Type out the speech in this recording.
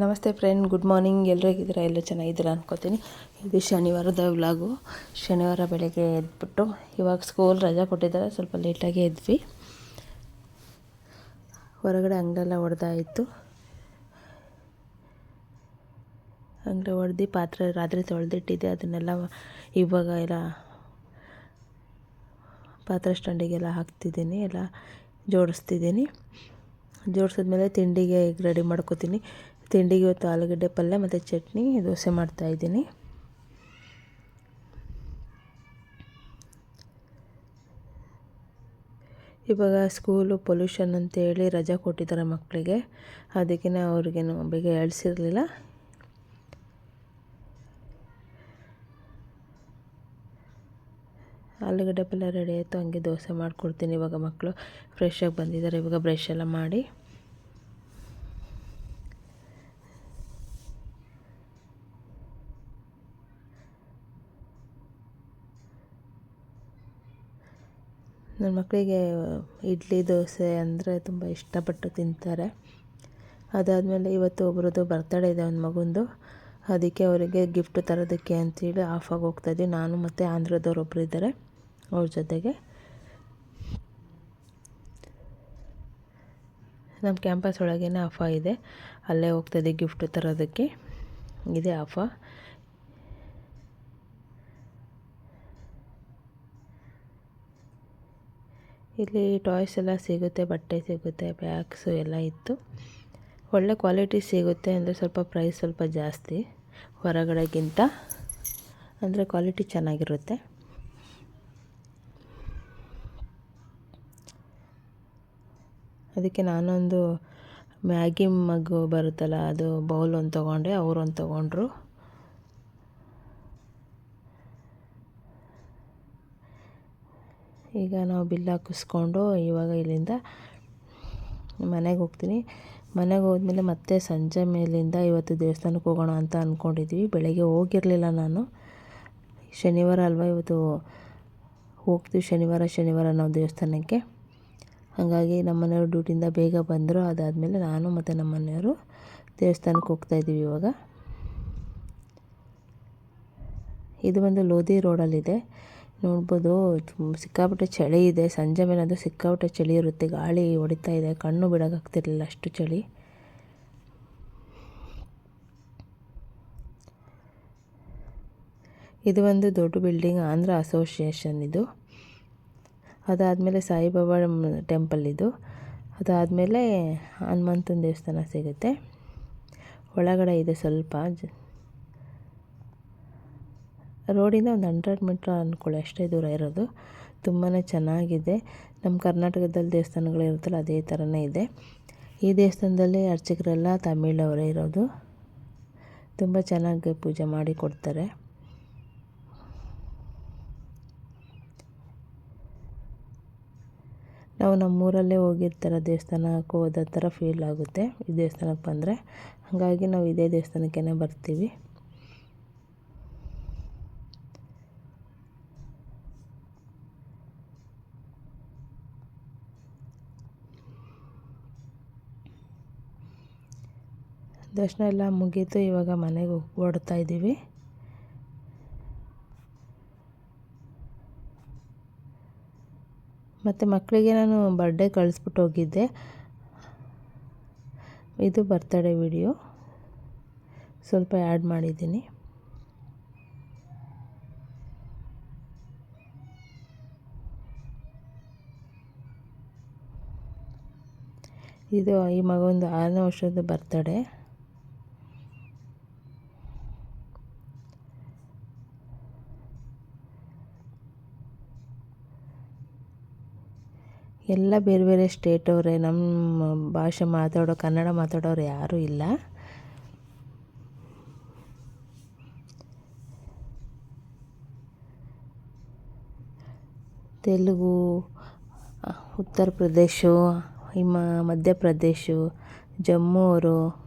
ನಮಸ್ತೆ friend good morning ಎಲ್ಲರೂ ಹೇಗಿದ್ದೀರಾ? ಎಲ್ಲರೂ ಚೆನ್ನಾಗಿದ್ದೀರಾ ಅನ್ಕೋತೀನಿ. ಇದು ಶನಿವಾರದ ವ್ಲಾಗು. ಶನಿವಾರ ಬೆಳಗ್ಗೆ ಎದ್ಬಿಟ್ಟು ಇವಾಗ ಸ್ಕೂಲ್ ರಜಾ ಕೊಟ್ಟಿದ್ದಾರೆ. ಸ್ವಲ್ಪ ಲೇಟಾಗಿ ಎದ್ವಿ. ಹೊರಗಡೆ ಅಂಗಡೆಲ್ಲ ಹೊಡೆದಾಯಿತು ಅಂಗಡಿ ಹೊಡೆದು ಪಾತ್ರೆ ರಾತ್ರಿ ತೊಳೆದಿಟ್ಟಿದ್ದೆ. ಅದನ್ನೆಲ್ಲ ಇವಾಗ ಎಲ್ಲ ಪಾತ್ರೆ ಸ್ಟ್ಯಾಂಡಿಗೆಲ್ಲ ಹಾಕ್ತಿದ್ದೀನಿ. ಎಲ್ಲ ಜೋಡಿಸ್ತಿದ್ದೀನಿ. ಜೋಡಿಸಿದ್ಮೇಲೆ ತಿಂಡಿಗೆ ರೆಡಿ ಮಾಡ್ಕೋತೀನಿ. ತಿಂಡಿಗೆ ಇವತ್ತು ಆಲೂಗಡ್ಡೆ ಪಲ್ಯ ಮತ್ತು ಚಟ್ನಿ, ದೋಸೆ ಮಾಡ್ತಾಯಿದ್ದೀನಿ ಇವಾಗ ಸ್ಕೂಲು ಪೊಲ್ಯೂಷನ್ ಅಂತೇಳಿ ರಜಾ ಕೊಟ್ಟಿದ್ದಾರೆ ಮಕ್ಕಳಿಗೆ. ಅದಕ್ಕೆ ಅವ್ರಿಗೇನು ಬೇಗ ಎಳ್ಸಿರಲಿಲ್ಲ ಆಲೂಗಡ್ಡೆ ಪಲ್ಯ ರೆಡಿ ಆಯಿತು, ಹಂಗೆ ದೋಸೆ ಮಾಡಿಕೊಡ್ತೀನಿ ಇವಾಗ ಮಕ್ಕಳು. ಫ್ರೆಶಾಗಿ ಬಂದಿದ್ದಾರೆ, ಇವಾಗ ಬ್ರಷ್ ಎಲ್ಲ ಮಾಡಿ. ನನ್ನ ಮಕ್ಕಳಿಗೆ ಇಡ್ಲಿ, ದೋಸೆ ಅಂದರೆ ತುಂಬ ಇಷ್ಟಪಟ್ಟು ತಿಂತಾರೆ. ಅದಾದಮೇಲೆ ಇವತ್ತು ಒಬ್ರದ್ದು ಬರ್ತಡೇ ಇದೆ ಒಂದು ಮಗುಂದು. ಅದಕ್ಕೆ ಅವರಿಗೆ ಗಿಫ್ಟ್ ತರೋದಕ್ಕೆ ಅಂತೇಳಿ ಆಫಾಗಿ ಹೋಗ್ತಾಯಿದ್ವಿ ನಾನು ಮತ್ತು ಆಂಧ್ರದವ್ರು ಒಬ್ಬರು ಇದ್ದಾರೆ ಅವ್ರ ಜೊತೆಗೆ. ನಮ್ಮ ಕ್ಯಾಂಪಸ್ ಒಳಗೇ ಆಫಾ ಇದೆ ಅಲ್ಲೇ ಹೋಗ್ತದೆ ಗಿಫ್ಟ್ ತರೋದಕ್ಕೆ. ಇದೆ ಆಫಾ ಇಲ್ಲಿ ಟಾಯ್ಸ್ ಎಲ್ಲ ಸಿಗುತ್ತೆ, ಬಟ್ಟೆ ಸಿಗುತ್ತೆ, ಬ್ಯಾಗ್ಸು ಎಲ್ಲ ಇತ್ತು. ಒಳ್ಳೆ ಕ್ವಾಲಿಟಿ ಸಿಗುತ್ತೆ ಅಂದರೆ ಸ್ವಲ್ಪ ಪ್ರೈಸ್ ಸ್ವಲ್ಪ ಜಾಸ್ತಿ. ಹೊರಗಡೆಗಿಂತ ಅಂದರೆ ಕ್ವಾಲಿಟಿ ಚೆನ್ನಾಗಿರುತ್ತೆ. ಅದಕ್ಕೆ ನಾನೊಂದು ಮ್ಯಾಗಿ ಮಗು ಬರುತ್ತಲ್ಲ, ಅದು ಬೌಲ್ ಒಂದು ತೊಗೊಂಡೆ, ಅವ್ರೊಂದು ತೊಗೊಂಡ್ರು. ಈಗ ನಾವು ಬಿಲ್ ಹಾಕಿಸ್ಕೊಂಡು ಇವಾಗ ಇಲ್ಲಿಂದ ಮನೆಗೆ ಹೋಗ್ತೀನಿ. ಮನೆಗೆ ಹೋದ್ಮೇಲೆ ಮತ್ತೆ ಸಂಜೆ ಮೇಲಿಂದ ಇವತ್ತು ದೇವಸ್ಥಾನಕ್ಕೆ ಹೋಗೋಣ ಅಂತ ಅಂದ್ಕೊಂಡಿದ್ವಿ ಬೆಳಗ್ಗೆ ಹೋಗಿರಲಿಲ್ಲ ನಾನು. ಶನಿವಾರ ಅಲ್ವಾ ಇವತ್ತು ಹೋಗ್ತೀವಿ. ಶನಿವಾರ ಶನಿವಾರ ನಾವು ದೇವಸ್ಥಾನಕ್ಕೆ. ಹಾಗಾಗಿ ನಮ್ಮ ಮನೆಯವರು ಡ್ಯೂಟಿಯಿಂದ ಬೇಗ ಬಂದರು. ಅದಾದಮೇಲೆ ನಾನು ಮತ್ತು ನಮ್ಮ ಮನೆಯವರು ದೇವಸ್ಥಾನಕ್ಕೆ ಹೋಗ್ತಾಯಿದ್ದೀವಿ ಇವಾಗ. ಇದು ಒಂದು ಲೋಧಿ ರೋಡಲ್ಲಿದೆ. ನೋಡ್ಬೋದು ಸಿಕ್ಕಾಪಟ್ಟೆ ಚಳಿ ಇದೆ. ಸಂಜೆ ಮೇಲೆ ಅದು ಸಿಕ್ಕಾಪಟ್ಟೆ ಚಳಿ ಇರುತ್ತೆ. ಗಾಳಿ ಹೊಡಿತಾ ಇದೆ. ಕಣ್ಣು ಬಿಡೋಕ್ಕಾಗ್ತಿರಲಿಲ್ಲ ಅಷ್ಟು ಚಳಿ. ಇದು ಒಂದು ದೊಡ್ಡ ಬಿಲ್ಡಿಂಗ್, ಆಂಧ್ರ ಅಸೋಸಿಯೇಷನ್ ಇದು. ಅದಾದಮೇಲೆ ಸಾಯಿಬಾಬಾ ಟೆಂಪಲ್ ಇದು. ಅದಾದಮೇಲೆ ಹನುಮಂತನ ದೇವಸ್ಥಾನ ಸಿಗುತ್ತೆ. ಒಳಗಡೆ ಇದೆ ಸ್ವಲ್ಪ ರೋಡಿಂದ ಒಂದು ಹಂಡ್ರೆಡ್ ಮೀಟ್ರ್ ಅಂದ್ಕೊಳ್ಳಿ ಅಷ್ಟೇ ದೂರ ಇರೋದು. ತುಂಬಾ ಚೆನ್ನಾಗಿದೆ. ನಮ್ಮ ಕರ್ನಾಟಕದಲ್ಲಿ ದೇವಸ್ಥಾನಗಳಿರುತ್ತಲ್ಲ ಅದೇ ಥರನೇ ಇದೆ. ಈ ದೇವಸ್ಥಾನದಲ್ಲಿ ಅರ್ಚಕರೆಲ್ಲ ತಮಿಳವರೇ ಇರೋದು. ತುಂಬ ಚೆನ್ನಾಗಿ ಪೂಜೆ ಮಾಡಿ ಕೊಡ್ತಾರೆ. ನಾವು ನಮ್ಮೂರಲ್ಲೇ ಹೋಗಿರ್ತಾರೆ ದೇವಸ್ಥಾನಕ್ಕೆ ಹೋದ ಥರ ಫೀಲ್ ಆಗುತ್ತೆ, ಈ ದೇವಸ್ಥಾನಕ್ಕೆ ಬಂದರೆ. ಹಾಗಾಗಿ ನಾವು ಇದೇ ದೇವಸ್ಥಾನಕ್ಕೇ ಬರ್ತೀವಿ. ದರ್ಶನ ಎಲ್ಲ ಮುಗೀತು. ಇವಾಗ ಮನೆಗೆ ಓಡ್ತಾ ಇದ್ದೀವಿ. ಮತ್ತು ಮಕ್ಕಳಿಗೆ ನಾನು ಬರ್ಡೇ ಕಳಿಸ್ಬಿಟ್ಟು ಹೋಗಿದ್ದೆ. ಇದು ಬರ್ತಡೇ ವಿಡಿಯೋ ಸ್ವಲ್ಪ ಆ್ಯಡ್ ಮಾಡಿದ್ದೀನಿ. ಇದು ಈ ಮಗೊಂದು ಆರನೇ ವರ್ಷದ ಬರ್ತಡೇ ಎಲ್ಲ ಬೇರೆ ಬೇರೆ ಸ್ಟೇಟವರೇ ನಮ್ಮ ಭಾಷೆ ಮಾತಾಡೋ, ಕನ್ನಡ ಮಾತಾಡೋರು ಯಾರೂ ಇಲ್ಲ. ತೆಲುಗು, ಉತ್ತರ ಪ್ರದೇಶ, ಹಿಮ ಮಧ್ಯಪ್ರದೇಶ ಜಮ್ಮು ಅವರು.